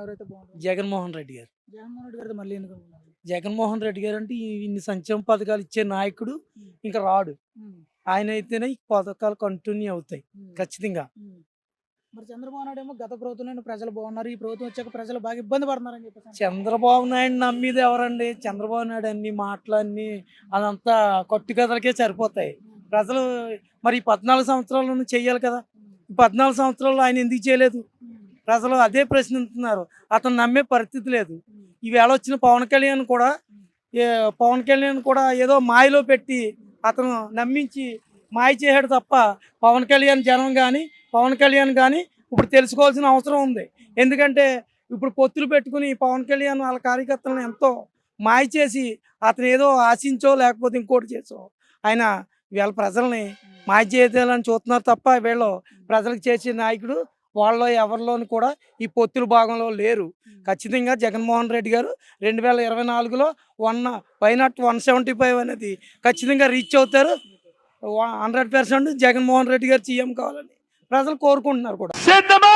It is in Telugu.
ఎవరైతే బాగుంటుంది జగన్మోహన్ రెడ్డి గారు. జగన్మోహన్ రెడ్డి గారు మళ్ళీ ఎందుకు అనుకున్నారు? జగన్మోహన్ రెడ్డి గారు అంటే ఇన్ని సంక్షేమ పథకాలు ఇచ్చే నాయకుడు ఇంకా రాడు. ఆయన అయితేనే ఈ పథకాలు కంటిన్యూ అవుతాయి ఖచ్చితంగా. మరి చంద్రబాబు నాయుడు ఏమో గత ప్రభుత్వం ప్రజలు బాగున్నారు ఈ ప్రభుత్వం వచ్చాక ప్రజలు బాగా ఇబ్బంది పడుతున్నారని చెప్పేసి అంటారు. చంద్రబాబు నాయుడు నమ్మేది ఎవరండి? చంద్రబాబు నాయుడు అన్ని మాటలన్నీ అదంతా కట్టుకథలకే సరిపోతాయి. ప్రజలు మరి ఈ పద్నాలుగు సంవత్సరాలను చెయ్యాలి కదా. ఈ పద్నాలుగు సంవత్సరాలు ఆయన ఎందుకు చేయలేదు? ప్రజలు అదే ప్రశ్నిస్తున్నారు అతను నమ్మే పరిస్థితి లేదు. ఈవేళ వచ్చిన పవన్ కళ్యాణ్ కూడా పవన్ కళ్యాణ్ కూడా ఏదో మాయలో పెట్టి అతను నమ్మించి మాయ చేశాడు తప్ప పవన్ కళ్యాణ్ జనం కానీ పవన్ కళ్యాణ్ కానీ ఇప్పుడు తెలుసుకోవాల్సిన అవసరం ఉంది. ఎందుకంటే ఇప్పుడు పొత్తులు పెట్టుకుని పవన్ కళ్యాణ్ వాళ్ళ కార్యకర్తలను ఎంతో మాయ చేసి అతను ఏదో ఆశించో లేకపోతే ఇంకోటి చేసో ఆయన వీళ్ళ ప్రజల్ని మాయ చేయాలని చూస్తున్నారు తప్ప వీళ్ళు ప్రజలకు చేసే నాయకుడు వాళ్ళలో ఎవరిలోని కూడా ఈ పొత్తుల భాగంలో లేరు. ఖచ్చితంగా జగన్మోహన్ రెడ్డి గారు రెండు వేల ఇరవై నాలుగులో one why not one seventy five అనేది ఖచ్చితంగా రీచ్ అవుతారు. హండ్రెడ్ పర్సెంట్ జగన్మోహన్ రెడ్డి గారు సీఎం కావాలని ప్రజలు కోరుకుంటున్నారు కూడా. సిద్ధమా?